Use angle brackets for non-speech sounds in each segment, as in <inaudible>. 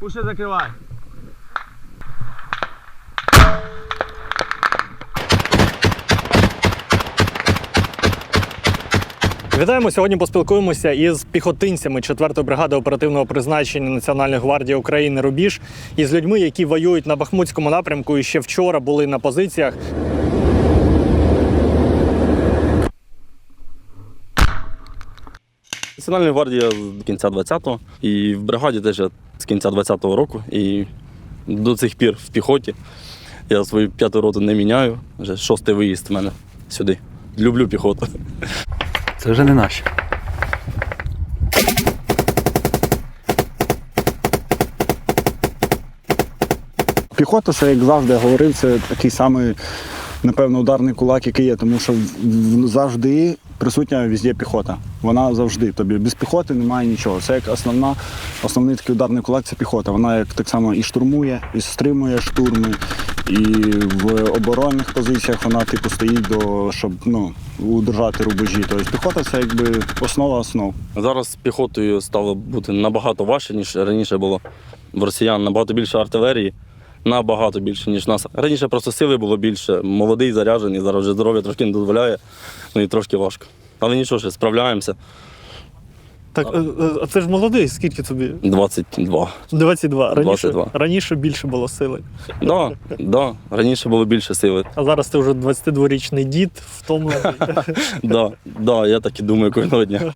Уші закривай. Вітаємо! Сьогодні поспілкуємося із піхотинцями 4-ї бригади оперативного призначення Національної гвардії України Рубіж і з людьми, які воюють на Бахмутському напрямку і ще вчора були на позиціях. Національна гвардія з кінця 20-го і в бригаді теж я з кінця 20-го року і до цих пір в піхоті. Я свою п'яту роту не міняю. Вже шостий виїзд в мене сюди. Люблю піхоту. Це вже не наші. Піхота, це як завжди я говорив, це такий самий, напевно, ударний кулак, який є, тому що завжди присутня везде піхота. Вона завжди. Тобі без піхоти немає нічого. Це як основна, основний такий ударний кулак це піхота. Вона як так само і штурмує, і стримує штурми, і в оборонних позиціях вона типу стоїть до щоб ну удержати рубежі. Тобто піхота це якби основа основ. Зараз піхотою стало бути набагато важче, ніж раніше було. В росіян набагато більше артилерії, набагато більше, ніж нас. Раніше просто сили було більше, молодий, заряджений, зараз вже здоров'я трошки не дозволяє, ну і трошки важко. Але нічого, ще справляємося. Так, е, е, а це ж молодий, скільки тобі? 22. 22. Раніше, 22. раніше більше було сили. Да, да. Раніше було більше сили. А зараз ти вже 22-річний дід, втомлений. <laughs> Да, да, я так і думаю кожного дня.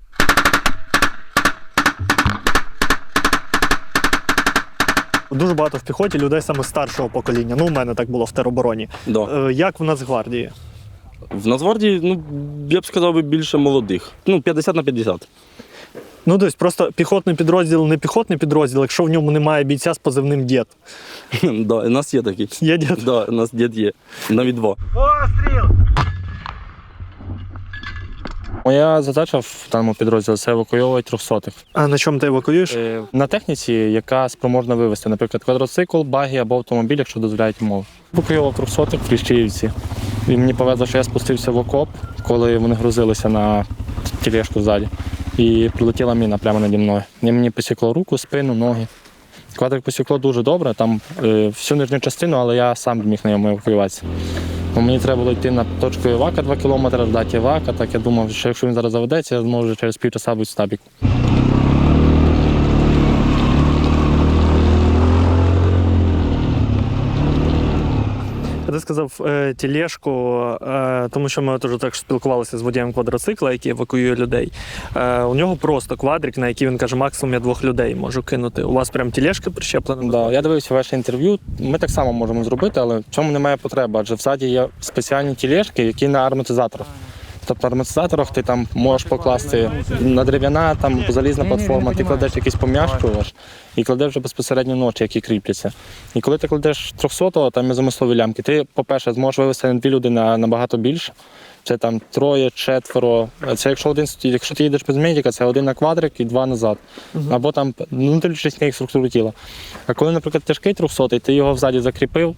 Дуже багато в піхоті людей саме старшого покоління. Ну, у мене так було в теробороні. Да. Е, Як в Нацгвардії? В Нацгвардії, ну, я б сказав, би, більше молодих. Ну, 50 на 50. Ну, тобто просто піхотний підрозділ не піхотний підрозділ, якщо в ньому немає бійця з позивним дід. <laughs> Да, у нас є такі. Є дід? Да, у нас дід є. Навіть два. Постріл! Моя задача в даному підрозділі це евакуйовувати трьохсотих. А на чому ти евакуюєш? Е, На техніці, яка спроможна вивезти, наприклад, квадроцикл, багі або автомобіль, якщо дозволяють умови. Евакуював трьохсотих в Кліщіївці. І мені повезло, що я спустився в окоп, коли вони грузилися на тележку ззаді. І прилетіла міна прямо наді мною. І мені посікло руку, спину, ноги. Квадрик посікло дуже добре, там е, всю нижню частину, але я сам міг на ньому евакуюватися. Бо мені треба було йти на точку Івака 2 кілометри, ждати Івака. Так я думав, що якщо він зараз заведеться, я зможу через півчаса бути в стабіку. Ти сказав е, тележку, е, тому що ми теж так спілкувалися з водієм квадроцикла, який евакуює людей. Е, у нього просто квадрик, на який він каже, максимум я двох людей можу кинути. У вас прям тележка прищеплена? Да, я дивився ваше інтерв'ю. Ми так само можемо зробити, але в цьому немає потреби, адже в саді є спеціальні тілешки, які на арматизаторах. Тобто на ти там можеш покласти на дерев'яна, там залізна платформа, ти кладеш якийсь пом'якшувач і кладеш вже безпосередньо ночі, які кріпляться. І коли ти кладеш 300-го, там є замислові лямки, ти, по-перше, зможеш вивести на дві людини набагато більше. Це там троє, четверо. Це якщо один якщо ти їдеш без медика, це один на квадрик і два назад. Або там ну дивлячись структуру тіла. А коли, наприклад, тяжкий 300 ти його взаді закріпив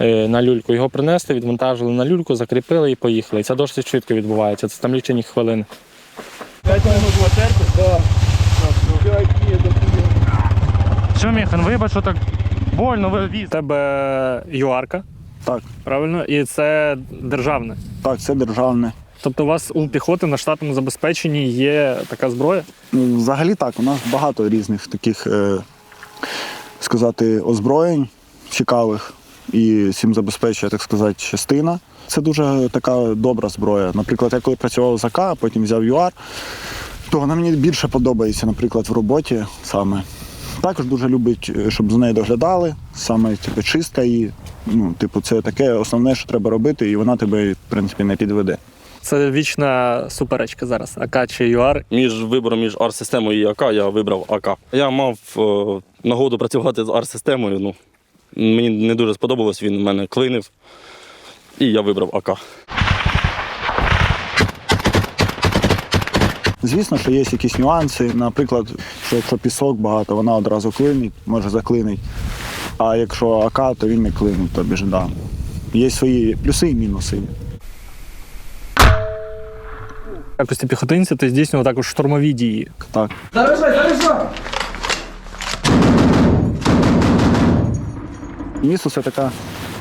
е, на люльку, його принесли, відвантажили на люльку, закріпили і поїхали. І це досить швидко відбувається. Це там лічені хвилини. Що, Міхан, вибач, що так больно вивіз. У тебе юарка, Так, правильно? І це державне. так, це державне. Тобто у вас у піхоти на штатному забезпеченні є така зброя? Ну, Взагалі так, у нас багато різних таких, е, сказати, озброєнь цікавих і цим забезпечує, так сказати, частина. Це дуже така добра зброя. Наприклад, я коли працював з АК, а потім взяв ЮАР, то вона мені більше подобається, наприклад, в роботі саме. Також дуже любить, е, щоб за нею доглядали, саме типу, чистка її. Ну, типу, це таке основне, що треба робити, і вона тебе, в принципі, не підведе. Це вічна суперечка зараз. АК чи ЮАР. Між вибором між ар-системою і АК я вибрав АК. Я мав е, нагоду працювати з ар-системою. Ну, мені не дуже сподобалось, він мене клинив. І я вибрав АК. Звісно, що є якісь нюанси. Наприклад, що якщо пісок багато, вона одразу клинить, може заклинить. А якщо АК, то він не клинить, тобі ж да. Є свої плюси і мінуси. В якості піхотинця ти здійснював також штурмові дії. Так. Заряджай, заряджай! Місто це така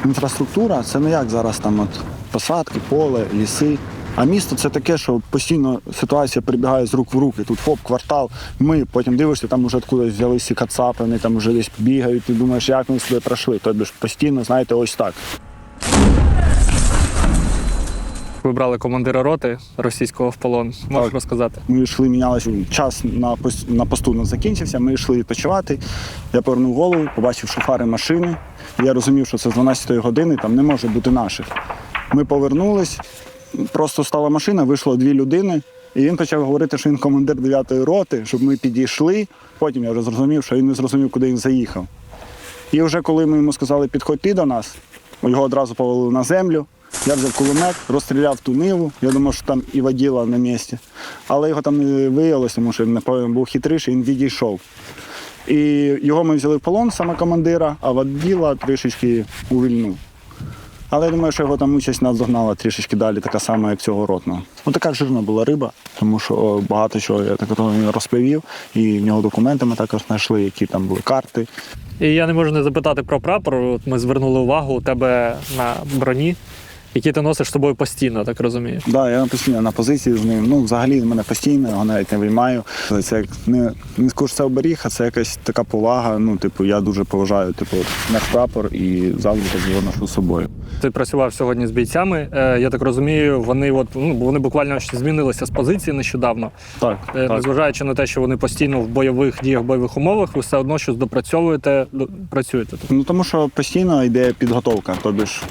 інфраструктура, це не як зараз там от посадки, поле, ліси. А місто це таке, що постійно ситуація перебігає з рук в руки. Тут хоп, квартал. Ми потім дивишся, там вже откудись взялися кацапи, вони там вже десь бігають. Ти думаєш, як вони сюди пройшли. Тобто ж постійно, знаєте, ось так. Ви брали командира роти російського в полон. Можеш Так. розказати? Ми йшли, мінялися час на на посту не закінчився. Ми йшли відпочивати. Я повернув голову, побачив, що фари машини. Я розумів, що це з 12-ї години, там не може бути наших. Ми повернулись, просто стала машина, вийшло дві людини. І він почав говорити, що він командир 9-ї роти, щоб ми підійшли. Потім я вже зрозумів, що він не зрозумів, куди він заїхав. І вже коли ми йому сказали підходьти до нас, його одразу повели на землю. Я взяв кулемет, розстріляв ту ниву. Я думав, що там і воділа на місці. Але його там не виявилося, тому що він був хитріший, він відійшов. І його ми взяли в полон, саме командира, а воділа трішечки увільнув. Але я думаю, що його там участь наздогнала трішечки далі, така сама, як цього ротного. Ну така жирна була риба, тому що багато чого я так розповів, і в нього документи ми також знайшли, які там були карти. І я не можу не запитати про прапор. От ми звернули увагу у тебе на броні, які ти носиш з тобою постійно, так розумію. Да, я постійно на позиції з ним. Ну, взагалі в мене постійно, його навіть не виймаю. Це як не, не скажу, що це оберіг, а це якась така повага. Ну, типу, я дуже поважаю типу, наш прапор і завжди так його ношу з собою. Ти працював сьогодні з бійцями. Е, я так розумію, вони от ну вони буквально змінилися з позиції нещодавно. Так, Е, так. Незважаючи на те, що вони постійно в бойових діях, бойових умовах, ви все одно щось допрацьовуєте, до- працюєте. Ну тому що постійно йде підготовка. Тобі ж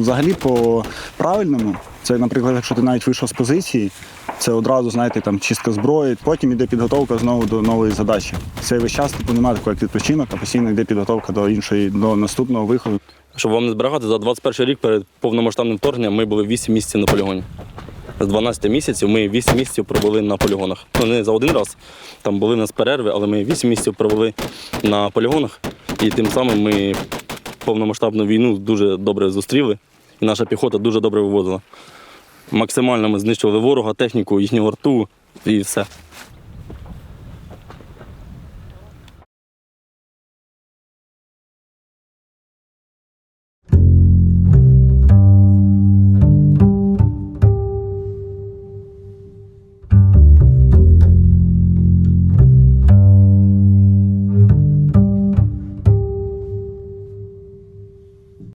взагалі по правильному, це, наприклад, якщо ти навіть вийшов з позиції, це одразу, знаєте, там чистка зброї, потім йде підготовка знову до нової задачі. Це весь час типу, немає такого як відпочинок, а постійно йде підготовка до іншої, до наступного виходу. Щоб вам не зберігати, за 21 рік перед повномасштабним вторгненням ми були 8 місяців на полігоні. З 12 місяців ми 8 місяців пробули на полігонах. Ну, не за один раз, там були в нас перерви, але ми 8 місяців провели на полігонах. І тим самим ми повномасштабну війну дуже добре зустріли, і наша піхота дуже добре вивозила. Максимально ми знищували ворога, техніку, їхнього рту і все.